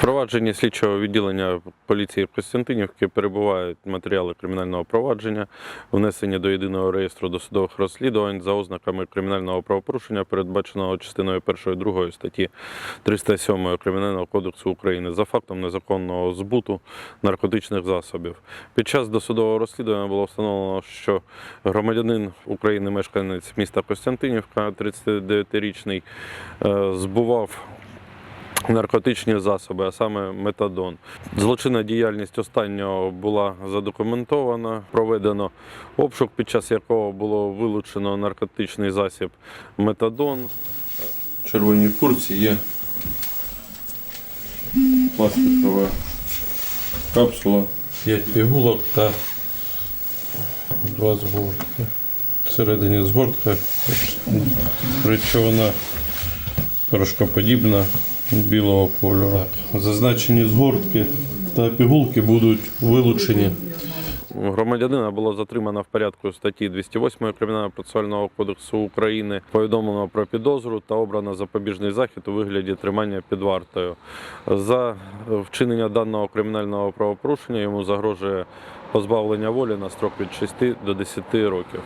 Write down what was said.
Провадження слідчого відділення поліції Костянтинівки перебувають матеріали кримінального провадження, внесені до єдиного реєстру досудових розслідувань за ознаками кримінального правопорушення, передбаченого частиною 1 2 статті 307 Кримінального кодексу України за фактом незаконного збуту наркотичних засобів. Під час досудового розслідування було встановлено, що громадянин України, мешканець міста Костянтинівка, 39-річний, е, збував наркотичні засоби, а саме метадон. Злочинна діяльність останнього була задокументована. Проведено обшук, під час якого було вилучено наркотичний засіб метадон. В червоній курці є пластикова капсула, 5 пігулок та два згортки. Всередині згортка речовина порошкоподібна білого кольору. Зазначені згортки та пігулки будуть вилучені. Громадянина було затримано в порядку статті 208 Кримінального процесуального кодексу України. Повідомлено про підозру та обрано запобіжний захід у вигляді тримання під вартою. За вчинення даного кримінального правопорушення йому загрожує позбавлення волі на строк від 6 до 10 років.